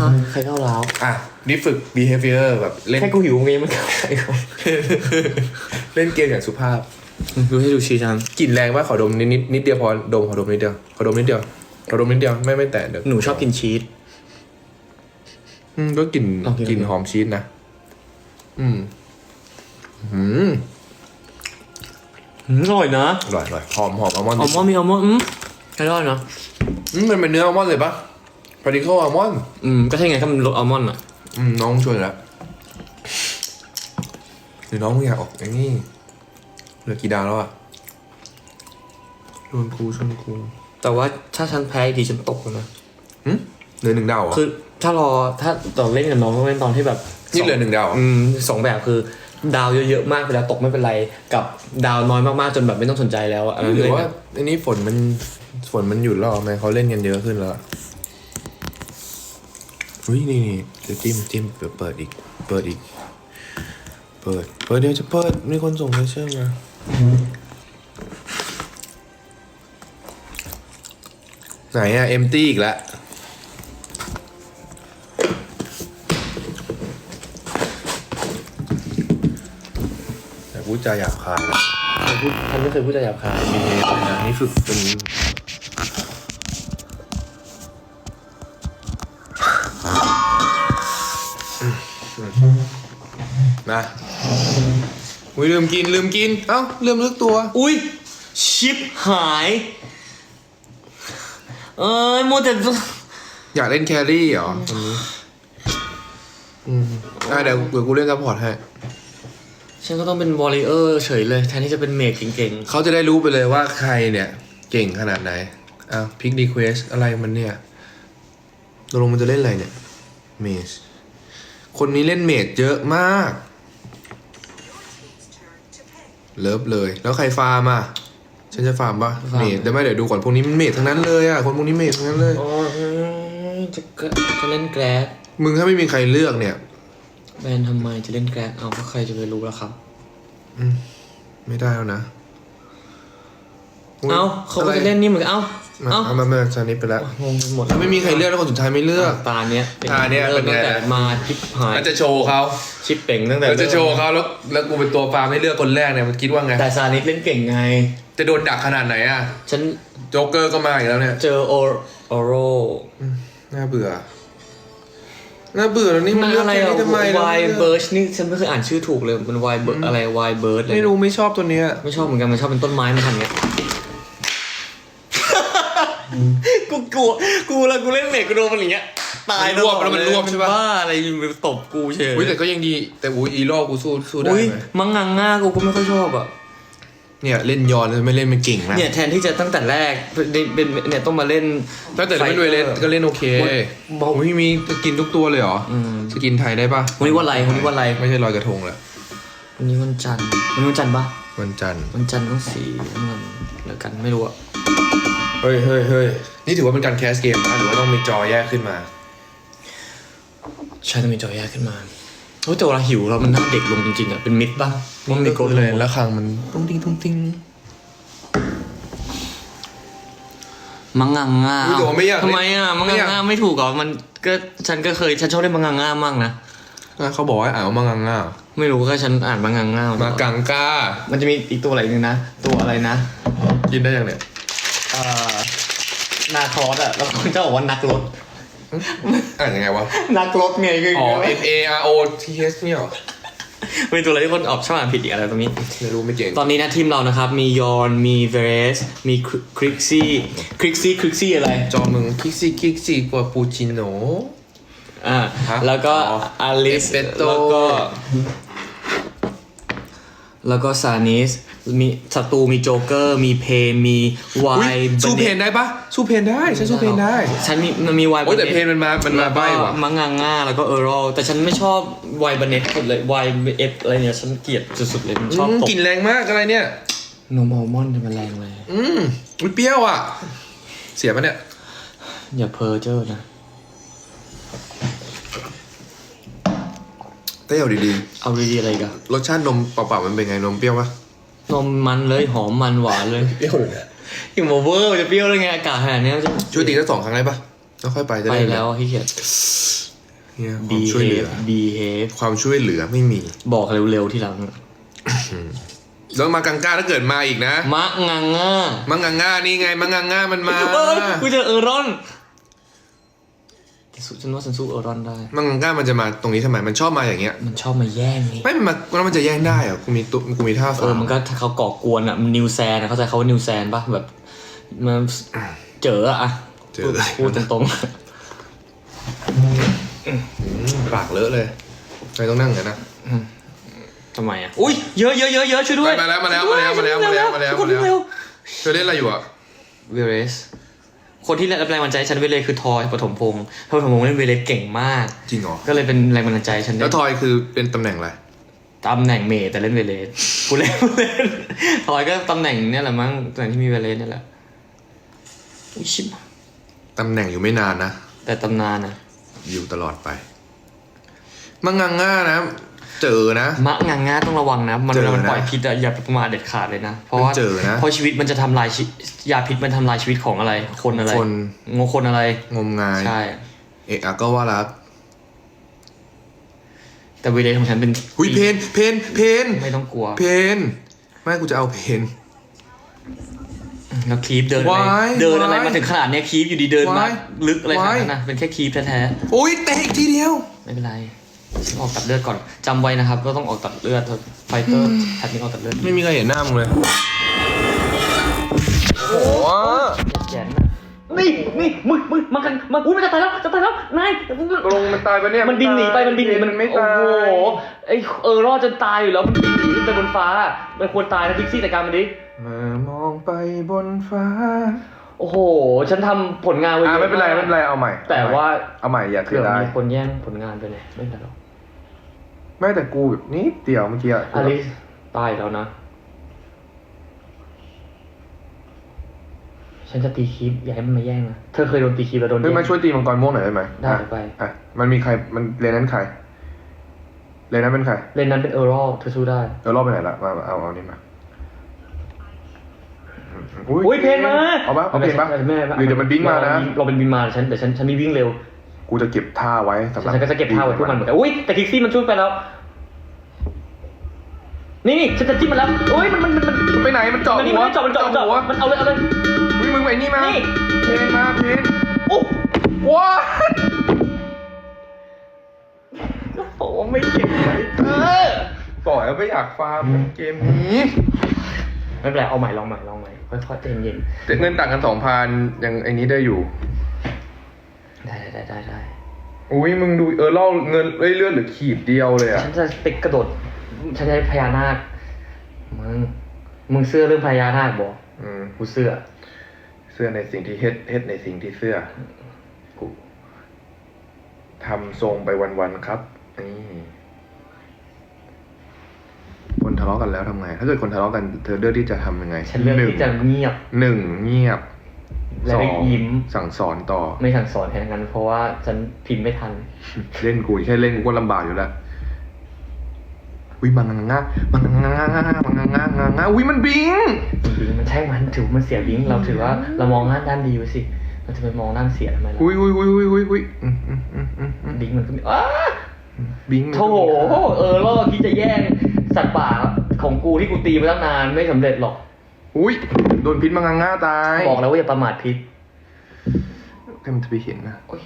ฮะใครก้าวร้าวอะนี่ฝึก behavior แบบเล่นแค่กูหิวเองมันก้าวใครเขาเล่นเกมอย่างสุภาพ ดูให้ดูชีจังกลิ่นแรงว่าขอดมนิดนิดนิดเดียวพอดมขอดมนิดเดียวขอดมนิดเดียวขอดมนิดเดียวไม่ไม่แตะเดี๋ยวหนูชอบกินชีส อืมก็กลิ่นโอเคกลิ่นหอมชีสนะ อืมอืมอืมอร่อยนะอร่อยอร่อยหอมหอมอัลมอนด์อัลมอนด์มีอัลมอนด์อืมอร่อยนะอืมมันเป็นเนื้ออัลมอนด์เลยปะ พาร์ติเคิลอัลมอนด์อืม ก็ใช่ไงก็มันรสอัลมอนด์อะ อืมน้องช่วยแล้วหรือน้องมึงอยากออกไอ้นี่เหลือกี่ดาวแล้วอะชวนกูชวนกูแต่ว่าถ้าฉันแพ้อีกทีฉันตกเลยนะ หึเหลือหนึ่งดาวเหรอคือถ้ารอถ้าตอนเล่นกับน้องต้องเล่นตอนที่แบบนี่เหลือหนึ่งดาวเหรออืมสองแบบคือ ดาวเยอะๆมากเวลาตกไม่เป็นไร กับดาวน้อยมากๆจนแบบไม่ต้องสนใจแล้วอะอันนั้นหรืเลอยว่าอันนี้ฝนมันฝนมันหยุดแล้วเหรอทำไมเขาเล่นกันเยอะขึ้นแล้วอะ อุ้ยนี่นี่จะจิ้มจิ้มเปิดเปิดอีก เปิดอีก เปิด เปิดเดี๋ยวจะเปิด มีคนส่งเลเชอร์มาไหนอะเอ็มตี้อีกแล้วแต่พูดจาหยาบคายนะพูดฉันไม่เคยพูดจาหยาบคายมีเฮด้วยนะนี่ฝึกเป็น นะอุ้ยลืมกินลืมกิน เอ้าลืมลึกตัว อุ้ยชิปหาย เอ้ยโมวแต่อยากเล่นแครี่เหรอวันนี้อืมอะเดี๋ยวเดี๋ยวกูเล่นซัพพอร์ตให้ ฉันก็ต้องเป็นวอลเลเยอร์เฉยเลยแทนที่จะเป็นเมจเก่งเขาจะได้รู้ไปเลยว่าใครเนี่ย เก่งขนาดไหนอ้าวพิกดีเควสอะไรมันเนี่ยตกลงมันจะเล่นอะไรเนี่ยเมจ คนนี้เล่นเมจเยอะมาก เลิฟเลย แล้วใครฟาร์มอะ ฉันจะฟาร์มปะเมจแต่ไม่เดี๋ยวดูก่อนพวกนี้มันเมจทั้งนั้นเลยอะ คนพวกนี้เมจทั้งนั้นเลยๆอ๋อจะก็จะเล่นแกรดมึงถ้าไม่มีใครเลือกเนี่ย แบนทำไมจะเล่นแกรดเอาก็ใครจะไปรู้ล่ะครับ ไม่ได้แล้วนะยเอ้าเขาก็จะเล่นนี่เหมือนกันเอ้า มาเอ้า เอามามาจานี้ไปแล้ว งงไปหมดถ้าไม่มีใครเลือกแล้วคนสุดท้ายไม่เลือก ตาเนี้ยตาเนี้ยเริ่มเป็นตั้ไงงแต่มาชิปหายมันจะโชว์เขาชิปเป่งตั้งแต่เราจะโชว์เขาแล้วแล้วกูเป็นตัวฟาร์มให้เลือกคนแรกเนี่ยมันคิดว่าไง แต่ซานิสเล่นเก่งไง จะโดนดักขนาดไหนอะฉันโจ๊กเกอร์ก็มาอีกแล้วเนี่ย เจอโอโอโรน่าเบื่อ น่าเบื่อแล้วนี่มันมันเลือกอะไรแค่อะนี้ทำไมวายแล้วเบิร์ชนี่ฉันไม่เคยอ่านชื่อถูกเลยมันวายเบิร์อะไรวายเบิร์ดเลยไม่รู้ไม่ชอบตัวเนี้ย ไม่ชอบเหมือนกันมันชอบเป็นต้นไม้มันทำไง กูกลัวกูแล้วกูเล่นเมกกูโดนมันอย่างเงี้ยตายมันรวบแล้วมันรวบใช่ปะบ้าอะไรมันตบกูเฉยอุ้ยแต่ก็ยังดีแต่อุ้ยอีโร่กูสู้สู้ได้อุ้ยไหมมังงังง่ากูก็ไม่ค่อยชอบอะ เนี่ยเล่นยอนเลยไม่เล่นมันเก่งนะเนี่ยแทนที่จะตั้งแต่แรกเป็นเป็นเนี่ยต้องมาเล่นถ้าแต่ไม่ด้วยเล่นก็เล่นโอเคบอกอุ้ยมีสกินทุกตัวเลยเหรออืมสกินไทยได้ปะวันนี้วันอะไรวันนี้วันอะไรไม่ใช่ลอยกระทงแหละวันนี้วันจันทร์วันนี้วันจันทร์ปะวันจันทร์วันจันทร์ต้องสีน้ำเงินเหมือนกันไม่รู้อะเฮ้ยเฮ้ยเฮ้ยนี่ถือว่าเป็นการแคสเกมนะหรือว่าต้องมีจอแยกขึ้นมา ใช่ต้องมีจอแยกขึ้นมาโอ้ยแต่เวลาหิวเรามันหน้าเด็กลงจริงๆอะเป็นมิดป่ะมันมีโกรธเลเลยยแล้วคางมันตุ้งติ้งตุ้งติ้งมังงังง่าอุ๊ยแต่ว่าไม่อยากเล่นทำไมอะมังไม่งังอยากง่าไม่ถูกเหรอมันก็ฉันก็เคยฉันชอบเล่นมังงังง่ามากนะอะเขาบอกว่าอ่านว่ามังงังง่าไม่รู้ก็ฉันอ่านมังงังง่ามากังก้ามันจะมีอีกตัวอะไรนึงนะตัวอะไรนะ กินได้ยังเนี่ย เอ่อนาคอสอะแล้วคนจะบอกว่านักรถอ่านยังไงวะ นักรถไงคืออ๋อ F A R O T H เนี่ยเหรอเป็นตัวอะไรที่คนออกชอบอ่านผิดอีกอะไรตรงนี้ ไม่รู้ไม่เก่งตอนนี้นะทีมเรานะครับ มียอนมีเวเรส มีคริกซี่คริกซี่คริกซี่อะไร จอมึงคิกซี่คิกซี่กว่าปูชิโน อ่า ฮะแล้วก็อ๋ออลิส Espeto แล้วก็ แล้วก็ซานิส มีศัตรูมีโจ๊กเกอร์ มีเพย์มีวาอุ๊ยยสู้เพนได้ปะสู้เพนได้ฉันสู้เพนได้ ฉันมีมันมีวายโอ้ยแต่เพนมันมา มันมาใบ้ว่ะมังงาง่าแล้วก็เออร์ลแต่ฉันไม่ชอบวายบันเน็ตสุดเลยวายเอฟอะไรเนี่ยฉันเกลียดสุดๆเลยมันชอบอืมตกกลิ่นแรงมากอะไรเนี่ยนมอัลมอนด์มันแรงเลย อืมอุ๊ยเปรี้ยวอะ เสียปะเนี่ย อย่าเพ้อเจ้อนะเต้เอาดีเอาดีๆอะไรกันๆรสชาตินมเปล่าๆมันเป็นไงนมเปรี้ยวปะ นมมันเลยหอมมันหวานเลยเปรี้ยวเลยเนี่ยหิมเวอร์จะเปรี้ยวได้ไงอากาศขนาดนี้จะช่วยตีสักสองครั้งได้ปะแล้วค่อยไปจะไปได้แล้วอะขี้เกียจเนี่ยความช่วยเหลือ behave ความช่วยเหลือไม่มี บอกเร็วๆที่หลังแล้วมากังก้าถ้าเกิดมาอีกนะมะงังง่ามังงังง่านี่ไงมังงังง่ามันมาเอ้ยกูเจอเออรอนแต่สู้ ฉันว่าฉันสู้เออรอนได้ มังงังง่ามันจะมาตรงนี้ทำไม มันชอบมาอย่างเงี้ย มันชอบมาแย่งนี่ไม่มันมาแล้วมันจะแย่งได้เหรอกูมีตุ๊กูมีท่าเอฟาอร์มมันก็ถ้าเขาก่อกวนอะมันนิวแซนอะเข้าใจเขาว่านิวแซนปะแบบมันเจออะเจอเลยพูดตรงปากเลอะเลยไม่ต้องนั่งอย่างนั้นนะ ๆทำไมอะอุ้ยเยอะเยอะเยอะเยอะช่วยด้วยไปมาแล้วมาแล้วมาแล้วมาแล้วมาแล้วมาแล้วทุกคนเร็วเธอเล่นอะไรอยู่อะ เวเรส คนที่รับแรงบันดาลใจให้ฉันเวเลสคือทอยปฐมพงศ์ทอยปฐมพงศ์เล่นเวเลสเก่งมาก จริงเหรอ ก็เลยเป็นแรงบันดาลใจให้ฉันแล้วได้ทอยคือเป็นตำแหน่งอะไรตำแหน่งเมย์แต่เล่นเวเลสกูเล่นกูเล่นทอยก็ตำแหน่งเนี่ยแหละมั้งตำแหน่งที่มีเวเลสเนี่ยแหละอุ้ยชิบตำแหน่งอยู่ไม่นานนะ แต่ตำนานอะอยู่ตลอดไป มังงังง่านะ เจอนะ มะงางง่าต้องระวังนะ มันเจอเวลามันนะปล่อยพิษอะอย่าประมาทเด็ดขาดเลยนะ เพราะว่าเจอนะเพราะชีวิตมันจะทำลายชียาพิษมันทำลายชีวิตของอะไร คนอะไรคนงงคนอะไร งมงายใช่ เอะอะก็ว่ารักแต่เวเลสของฉันเป็นหุยเพนเพนเพนไม่ต้องกลัว เพนไม่กูจะเอาเพนแล้วคีปเดินอะไร Why? เดินอะไร Why? มาถึงขนาดเนี้ยคีปอยู่ดีเดินมา Why? ลึกอะไรขนาด Why? นั้นนะเป็นแค่คีปแท้อุ้ยเตะอีกทีเดียวๆไม่เป็นไร ฉันออกตัดเลือดก่อนจำไว้นะครับว่าต้องออกตัดเลือดไฟเตอร์แพทนี้ออกตัดเลือดไม่มีใครเห็นหน้ามึงเลย โอ้โหแย่นะนี่นี่มึงมึงมันกันมันอุ้ยมันจะตายแล้วจะตายแล้วนายมันลงมันตายปะเนี่ยมันบินหนีไปมันบินหนีมันไม่ตาย โอ้โหไอเออรอดจนตายอยู่แล้วมันบินหนีขึ้นไปบนฟ้า มันควรตายนะพิกซี่แต่การมันดิเมื่อมองไปบนฟ้าโอ้โห ฉันทำผลงานไว้อ่าเยอะไม่เป็นไรากไม่เป็นไรเอาใหม่แต่ว่าเอาใหม่อย่าเสีเผื่ยอดาย มีคนแย่งผลงานไปเลยไม่เป็นไรหรอก ไม่แต่กูแบบนิดเดียวเมื่อกี้อะอลิสตายแล้วนะ ฉันจะตีคีบอย่าให้มันมาแย่งนะ เธอเคยโดนตีคีบแล้วโดนเฮ้ยแย่งมาช่วยตีมังกรม่วงหน่อยได้ไหมได้อะไป อะมันมีใครมันเรนนั้นใครเรนนั้นเป็นใครเลนนั้นเป็นเออร์รอลเธอสู้ได้ เดี๋ยวรอบไปไหนละมามาเอาเอานี่มาอุ้ยเพนมาเอาปะเอาเพนปะ ไม่หรือเดี๋ยวมันบิงมานะ เราเป็นบินมาฉันแต่ฉันฉันมีวิ่งเร็ว กูจะเก็บท่าไว้สำหรับฉันก็จะเก็บท่าไว้พวกมันเหมือนกันอุ้ยแต่คิกซี่มันช่วยไปแล้ว นี่นี่ฉันจะจิ้มมันแล้วอุ้ยมันมันมันมันมันไปไหนมันเจาะมันนี่หัวมันเจาะมันเจาะมันเจาะหัวมันเอาเลยเอาเลยอุ้ยมึงไปนี่มานี่เพนมาเพนโอ้ว้าโหไม่เก่งเลยเธอต่อยแล้วไม่อยากฟาร์มเกมนี้ไม่เป็นไรเอาใหม่ลองใหม่ลองใหม่ค่อยๆใจเย็นแต่เงินต่างกันสองพันยังไอ้นี้ได้อยู่ ได้ได้ได้ได้อุ้ยมึงดูเออเล่าเงินเอ้ยเลือดเหรือขีดเดียวเลยอะฉันจะติดกระโดด ฉันจะให้พญานาค มึง มึงเสื้อเรื่องพญานาคบอกอืมกูเสื้อ เสื้อในสิ่งที่เฮ็ดเฮ็ดในสิ่งที่เสื้อกูทำทรงไปวันๆครับนี่คนทะเลาะกันแล้วทำไง ถ้าเกิดคนทะเลาะกันเธอเลือกที่จะทำยังไงฉันเลือกหนึ่งที่จะเงียบหนึ่งเงียบ และสอได้งยิ้มสั่งสอนต่อ ไม่สั่งสอนแทนกันเพราะว่าฉันพิมพ์ไม่ทัน เล่นกูแค่เล่นกูก็ลำบากอยู่แล้วอุ้ยมังงะมังงะมังงะมังงะมังงะอุ้ยมันบิงมันบิงมันใช่มันถือมันเสียบิงเราถือว่าเรามองด้านด้านดีไว้สิเราจะไปมองด้านเสียทำไมล่ะอุ้ยอุ้ยอุ้ยอุ้ยอุ้ยอุ้ยอืมอืมอืมอืมอืมบิงมันก็มีอ้าบิงมันโธ่เออล่อที่จะแย่งสัตว์ป่าของกูที่กูตีมาตั้งนานไม่สำเร็จหรอก อุ้ยโดนพิษมังงะตายบอกแล้วว่าอย่าประมาทพิษแต่มันจะไปเห็นนะโอ๊ย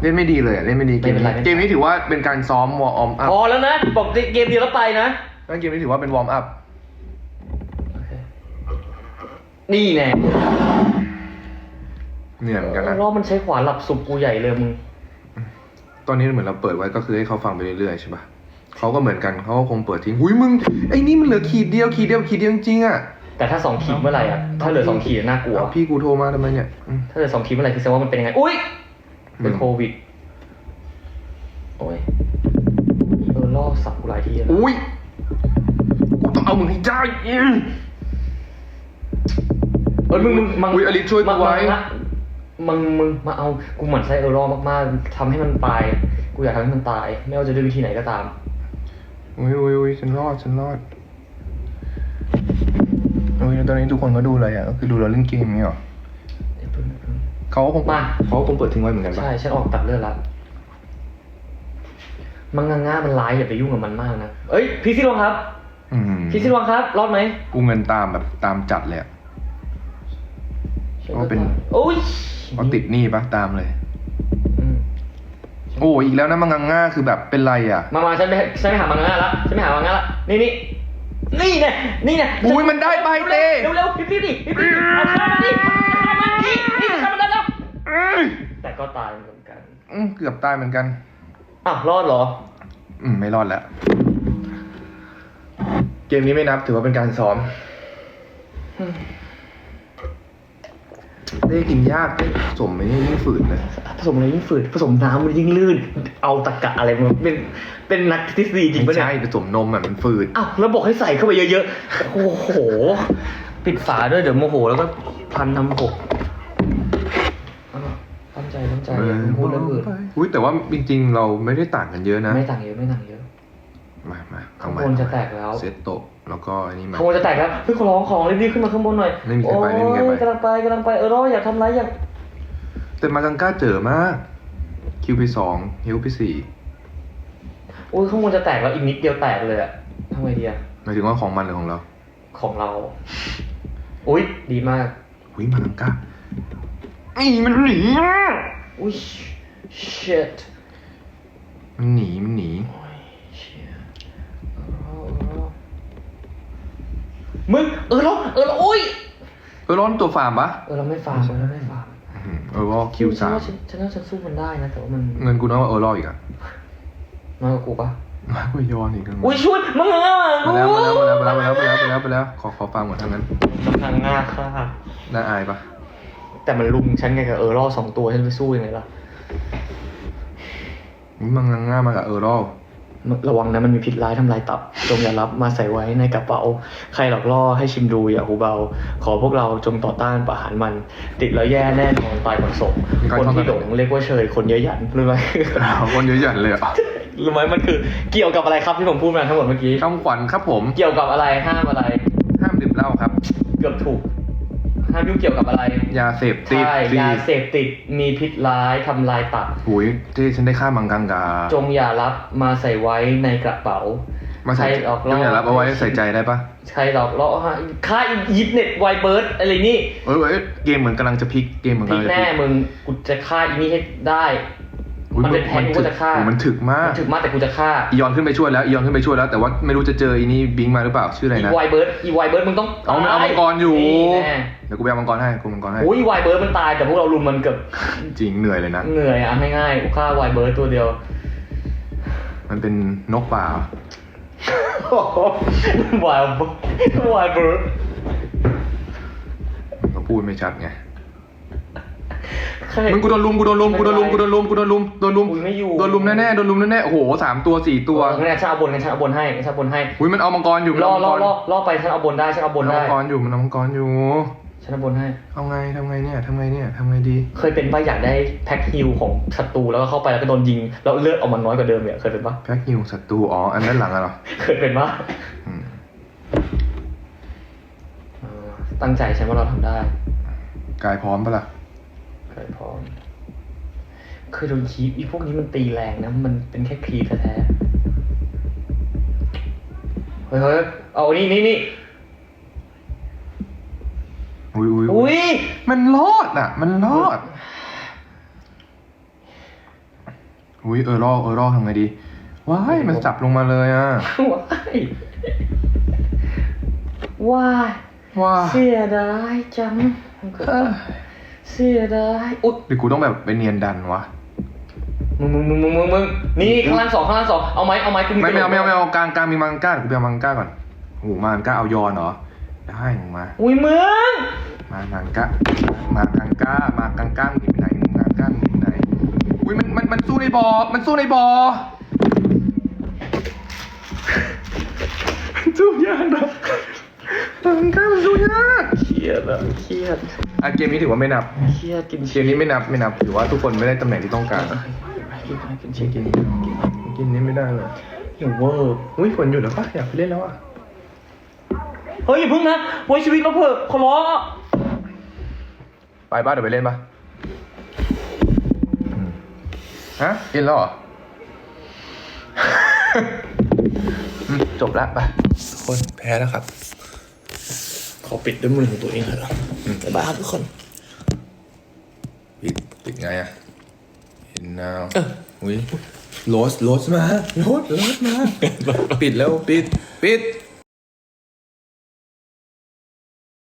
เล่นไม่ดีเลยอะเล่นไม่ดีเกมไม่เป็นไรนี้เกมนี้ถือว่าเป็นการซ้อมวอร์มอัพพอแล้วนะ บอกเกมเดียวแล้วไปนะ แล้วเกมนี้ถือว่าเป็นวอร์มอัพนี่แน่เหนื่อยเหมือนกันนะรอบมันใช้ขวานหลับสุบกูใหญ่เลยมึง ตอนนี้เหมือนเราเปิดไว้ก็คือให้เขาฟังไปเรื่อยๆใช่ปะ เขาก็เหมือนกันเขาก็คงเปิดทิ้งหุยมึงไอ้นี่มันเหลือขีดเดียวขีดเดียวขีดเดียวจริงๆอะแต่ถ้าสองขีดเมื่อไหร่อะถ้าเหลือสองขีดน่ากลัวเอาพี่กูโทรมาทำไมเนี่ยอืมถ้าเหลือสองขีดเมื่อไหร่คือแสดงว่ามันเป็นยังไง อุ้ยเป็นอืมโควิด โอ้ยเออล่อสับกูหลายทีแล้วนะอุ้ยกูต้องเอามึงให้ได้อืม เออมึงมึงมังอุ๊ยอลิซช่วยกูไว้มังมึงมึงมาเอากูหมั่นไส้เออรอมากๆทำให้มันตาย กูอยากทำให้มันตาย ไม่ว่าจะด้วยวิธีไหนก็ตาม อุ้ยอุ้ยอุ้ยฉันรอดฉันรอดอุ้ยตอนนี้ทุกคนก็ดูอะไรอะก็คือดูเราเล่นเกมเนี่ยหรอเขาก็คงมา เขาก็คงเปิดทิ้งไว้เหมือนกันปะใช่ฉันออกตัดเลือดละมังงะง่ามันร้ายอย่าไปยุ่งกับมันมากนะเอ้ยพี่ซิลวังครับอืมพี่ซิลวังครับ รอดไหมกูเงินตามแบบตามจัดเลยอะว่าเป็น โอ้ยเขาติดหนี้ปะตามเลยอืม โอ้อีกแล้วนะมังงังง่าคือแบบเป็นไรอะ มามาฉันไปฉันไปหามังงะละฉันไปหามังงะละนี่นี่นี่เนี่ยนี่เนี่ยอุ้ยมันได้ไปเต้เร็วเร็วพี่พี่ดิพี่พี่เอาข้ามันดิเอาข้ามันดินี่ข้ามันได้แล้วเอ้ยแต่ก็ตายเหมือนกันอืมเกือบตายเหมือนกันอ้าวรอดเหรอ อืมไม่รอดแล้ว เกมนี้ไม่นับถือว่าเป็นการซ้อม ได้กินยากได้ผสมไม่ได้ยิ่งฝืนเลยผสมอะไรยิ่งฝืดผสมน้ำมันยิ่งลื่น เอาตะกะอะไรมันเป็นเป็นนักทฤษฎีจริงไม่ปะเนี่ยใช่ผสมนมอะมันฝืดอ้าวแล้วบอกให้ใส่เข้าไปเยอะๆ โอ้โห ปิดฝาด้วยเดี๋ยวโมโหแล้วก็พันทำหกอ้าวตั้งใจตั้งใจอย่าเพิ่งพูดเรื่องอื่น อุ้ยแต่ว่าจริงๆ เราไม่ได้ต่างกันเยอะนะ ไม่ต่างเยอะไม่ต่างเยอะ มามาข้างบนจะแตกแล้ว เซตโตะแล้วก็อันนี้มาข้างบนจะแตกแล้วเฮ้ยขอร้องของรีบๆขึ้นมาข้างบนหน่อยไม่มีใครไปไม่มีใครไปโอ้ยกำลังไปกำลังไปเออรออย่าทำร้ายอย่าแต่มากังก้าเจอมากคิวไปสองฮิวไปสี่โอ้ยข้างบนจะแตกแล้วอีกนิดเดียวแตกเลยอะทำไงดีอะหมายถึงว่าของมันหรือของเรา ของเราอุ้ยดีมากอุ้ยมากังก้าไอ้มันหนีอะอุ้ย shit มันหนีมันหนี เออเราอุ้ยเออร้อนตัวฟาร์มปะเออเราไม่ฟาร์มเออราไม่ฟาร์มเออว่าคิวสามฉันว่าฉันสู้มันได้นะแต่ว่ามันเงินกูน้อยกว่าเออรออีกอะน้อยกว่ากูปะน้อยกว่าย้อนอีกอุ้ยช่วยมึงเอะมาแล้วมาแล้วมาแล้วมาแล้วมาแล้วมาแล้วมาแล้วขอขอฟาร์มหมดทั้งนั้นทางหน้าค่ะน่าอายปะแต่มันลุมฉันไงกับเออรอสองตัวฉันไปสู้ยังไงล่ะมึงมังง่ามากับเออรอ ระวังนะมันมีพิษร้ายทำลายตับจงอย่ารับมาใส่ไว้ในกระเป๋า ใครหลอกล่อให้ชิมดูอย่าหูเบา ขอพวกเราจงต่อต้านประหารมัน ติดแล้วแย่แน่นอนตายคนศพคนที่หลงเรียกว่าเชยคนเยอะหยันรู้ไหมคนเยอะหยันเลยเหรอะรู้ไหมมันคือเกี่ยวกับอะไรครับที่ผมพูดมาทั้งหมดเมื่อกี้คำขวัญครับผม เกี่ยวกับอะไรห้ามอะไร ห้ามดื่มเหล้าครับ เกือบถูก ห้ามยุ่งเกี่ยวกับอะไรยาเสพติดใช่สิยาเสพติดมีพิษร้ายทำลายตับ หุยที่ฉันได้ค่ามังกังกาจงอย่ารับมาใส่ไว้ในกระเป๋า มาใส่ใครหลอกล่อต้องอย่ารับเอาไว้ใส่ใจได้ปะใครหลอกล่อฮะค่ายิปเน็ตไวเบิร์ดอะไรนี่เอ้ยเอ้ยเกมเหมือนกำลังจะพลิกเกมเหมือนพลิกำกลังจะพแน่ลิกมึงกูจะฆ่าอีนี่ให้ได้อุ๊ย มันเป็นแผนกูจะฆ่าโอ้มันถึกมากมันถึงมากแต่กูจะฆ่าอียอนขึ้นไปช่วยแล้วอียอนขึ้นไปช่วยแล้วแต่ว่าไม่รู้จะเจออีนี่บิงมาหรือเปล่าชื่ออะไรอีนะไวเบิร์ดอีไวเบิร์ดมึงต้องเอามันเอาตยมังกรอยู่นี่แน่เดี๋ยวกูไปเอามังกรให้กูมังกรให้โอ้ยไวเบิร์ดมันตายแต่พวกเราลุมมันเกือบจริงเหนื่อยเลยนะเหนื่อยอะง่ายๆกูฆ่าไวเบิร์ดตัวเดียว มันเป็นนกป่าไวเบิร์ดไวเบิร์ดก็พูดไม่ชัดไง ใครมึงกูโดนลุมกูโดนลุมกูโดนลุมกูโดนลุมกูโดนลุมโดนลุมอุ๊ยไม่อยู่ โดนลุมแน่ๆโดนลุมแน่ๆโอ้โหสามตัวสี่ตัวเอองั้นฉันเอาบนงั้นฉันเอาบนให้งั้นฉันเอาบนให้อุ้ยมันเอามังกรอยู่มันล่อเอามังล่อกรล่อล่อไปฉันเอาบนได้ฉันเอาบนมันเอาได้มังกรอยู่มันเอามังกรอยู่ฉันเอาบนให้ เอาไงทำไงเนี่ยทำไงเนี่ยทำไงดี เคยเป็นป่ะอยากได้แพ็คฮิลของศัตรูแล้วก็เข้าไปแล้วก็โดนยิงแล้วเลือดออกมาน้อยกว่าเดิมเนี่ยเคยเป็นป่ะแพ็กนิวศัตรูอ๋ออันด้านหลังอะเหรอเคยเป็นป่ะอืมเออตั้งใจใช่ว่าเราทำได้ กายพร้อมปะล่ะ เคยพร้อมเคยโดนคีบอีพวกนี้มันตีแรงนะ มันเป็นแค่คีบแท้ๆเฮ้ยเฮ้ยเอานี่นี่นี่อุ้ยอุ้ยอุ้ยมันรอดอะ มันรอด อุ้ยเออรอเออรอทำไงดี ว้าย มันจับลงมาเลยอะ ว้ายว้ายว้าเสียดายจัง เอ้ยเสียดายอุ๊ยหรือกูต้องแบบไปเนียนดันวะ มึงมึงมึงมึงมึงมึงนี่ข้างล่างสองข้างล่างสองเอาไหมเอาไหมกูไม่ไม่เอาไม่เอาไม่เอาเอากลางกลางมีมังก้าเดี๋ยวกูไปเอามังก้าก่อนโอ้โหมังก้าเอายอนเหรอ ได้มึงมา อุ้ยมึงมามังก้ามากังก้ามากังก้ามึงอยู่ไหนมึงกังก้ามึงอยู่ไหน อุ้ยมันมันมันสู้ในบ่อมันสู้ในบ่อมันสู้ยากนะมังก้ามันสู้ยากเครียดอะเครียด อะเกมนี้ถือว่าไม่นับเครียดกินเกมนี้ไม่นับไม่นับถือว่าทุกคนไม่ได้ตำแหน่งที่ต้องการกินไปกินจชิริกิงนๆกินนี้ไม่ได้เลยอย่างเวอร์อุ้ยฝนหยุดแล้วปะอยากไปเล่นแล้วอะเฮ้ยอย่าพึ่งนะไว้ชีวิตเราเถอะขอร้องอะไปป้าเดี๋ยวไปเล่นปะฮะกินแล้วเหรออืมจบละไปทุกคนแพ้แล้วครับ ขอปิดด้วยมือของตัวเองเถอะ บ๊ายบายครับทุกคนปิดปิดไงอะเห็นนาวเอออุ้ยโรสโรสมาโรสโรสมา ปิดแล้วปิด ปิด